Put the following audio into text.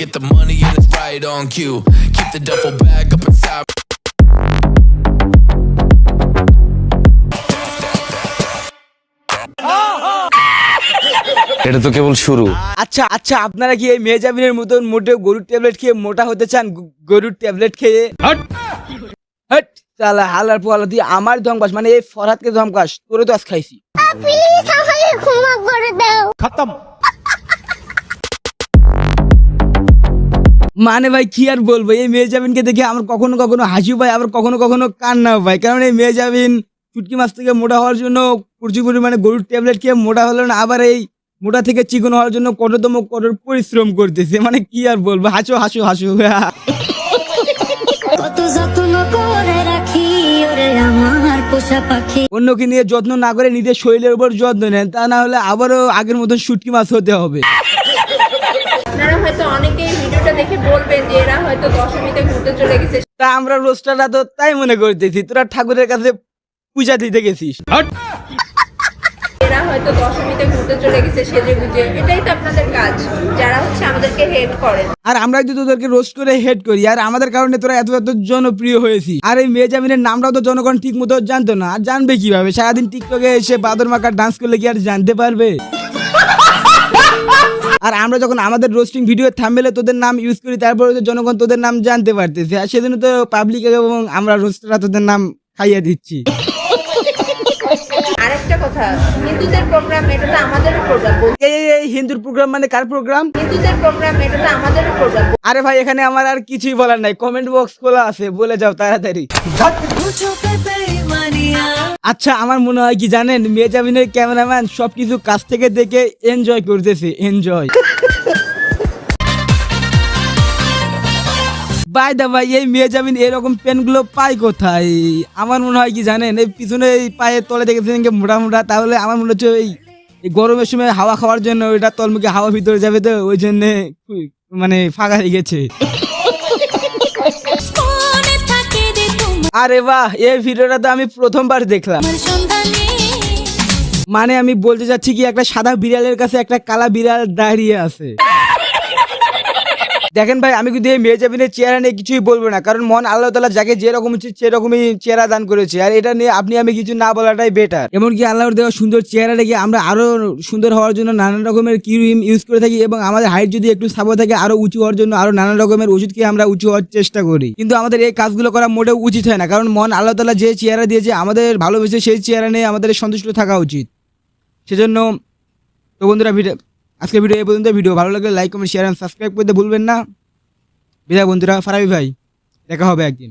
get the money and it's right on cue. Keep the duffel bag up inside. এটা তো কেবল শুরু। আচ্ছা আচ্ছা আপনারা কি এই মেজাবিনের মতন মোটে গরুর ট্যাবলেট খেয়ে মোটা হতে চান? গরুর ট্যাবলেট খেয়ে? হট। তাহলে হালার পোয়ালা তুই আমার ধমকাস মানে এই ফরহাদকে ধমকাস তোরে তো আজ খাইছি। প্লিজ আমাকে ক্ষমা করে দাও। মানে ভাই কি আর বলব? এই মেয়ে জামিনকে দেখে আমার কখনো কখনো হাসি পায় আবার কখনো কখনো কান্না পায় কারণ এই মেজাবিন চুটকি মাছ থেকে মোটা হওয়ার জন্য প্রচুর পরিমাণে গরুর ট্যাবলেট খেয়ে মোটা হলো না আবার এই মোটা থেকে চিকন হওয়ার জন্য কঠোরতম কঠোর পরিশ্রম করতেছে। মানে কি আর বলব? হাসো হাসো হাসো। অন্যকে নিয়ে যত্ন না করে নিজের শরীরের উপর যত্ন নেন তা না হলে আবারও আগের মতন শুটকি মাছ হতে হবে। আপনারা হয়তো অনেকেই ভিডিওটা দেখে বলবেন যে এরা হয়তো দশমীতে ঘুরতে চলে গেছে। তা আমরা রোস্টাররা তো তাই মনে করতেছি তোরা ঠাকুরের কাছে পূজা দিতে গেছিস। এরা হয়তো দশমীতে ঘুরতে চলে গেছে সেজে গুজে। এটাই তো আপনাদের কাজ যারা হচ্ছে আমাদেরকে হেল্প করেন। আর আমরা যদি তোদেরকে রোস্ট করে হেড করি আর আমাদের কারণে তোরা এত এত জনপ্রিয় হয়েছি আর এই মেজামিনের নামটাও তো জনগণ ঠিক মতো জানতো না। আর জানবে কীভাবে? সারাদিন টিকটকে এসে বাদর মাকা ডান্স করলে কি আর জানতে পারবে? আর আমরা যখন আমাদের রোস্টিং ভিডিও থামবেলে তোদের নাম ইউজ করি, তারপরে তো জনগণ তোদের নাম জানতে পারতেছে। আর সেজন্য তো পাবলিক এবং আমরা রোস্টাররা তোদের নাম খাইয়ে দিচ্ছি। কথা হিন্দুদের প্রোগ্রাম এটা তো আমাদেরও প্রোগ্রাম এই এই- এই হিন্দুর প্রোগ্রাম মানে কার প্রোগ্রাম হিন্দুদের প্রোগ্রাম এটা তো আমাদেরও প্রোগ্রাম আরে ভাই এখানে আমার আর কিছুই বলার নাই। কমেন্ট বক্স খোলা আছে বলে যাও তাড়াতাড়ি। আচ্ছা আমার মনে হয় কি জানেন মেজামিনের ক্যামেরাম্যান সবকিছু কাছ থেকে দেখে এনজয় করতেছে এনজয় বাই দা ভাই এই মেজাবিন এরকম পেনগুলো পাই কোথায়? আমার মনে হয় কি জানেন? এই পিছনে এই পায়ের তলে দেখেছেন মোটা মোটা তাহলে আমার মনে হচ্ছে এই গরমের সময় হাওয়া খাওয়ার জন্য ওইটা তলমুখে হাওয়া ভিতরে যাবে তো ওই জন্য মানে ফাঁকা হয়ে গেছে। আরে বাহ এই ভিডিওটা তো আমি প্রথমবার দেখলাম। মানে আমি বলতে চাচ্ছি কি একটা সাদা বিড়ালের কাছে একটা কালা বিড়াল দাঁড়িয়ে আছে। দেখেন ভাই, আমি কিন্তু এই মেজাবিনের চেহারা নিয়ে কিছুই বলব না, কারণ মন আল্লাহ তালা যাকে যেরকম ইচ্ছে সেরকমই চেহারা দান করেছে। আর এটা নিয়ে আপনি আমি কিছু না বলাটাই বেটার এমনকি আল্লাহর দেওয়া সুন্দর চেহারা রেখে আমরা আরও সুন্দর হওয়ার জন্য নানান রকমের ক্রিম ইউজ করে থাকি এবং আমাদের হাইট যদি একটু সাবো থাকে, আরও উঁচু হওয়ার জন্য আরও নানান রকমের ওষুধ খেয়ে আমরা উঁচু হওয়ার চেষ্টা করি। কিন্তু আমাদের এই কাজগুলো করা মোটেও উচিত হয় না, কারণ মন আল্লাহ তালা যে চেহারা দিয়েছে, আমাদের ভালোবেসে সেই চেহারা নিয়ে আমাদের সন্তুষ্ট থাকা উচিত। সেজন্য তো বন্ধুরা, ভিডিও আজকে ভিডিও এই পর্যন্ত। ভিডিও ভালো লাগলে like comment share and subscribe করতে ভুলবেন না। বিদায় বন্ধুরা, ফারাবি ভাই, দেখা হবে একদিন।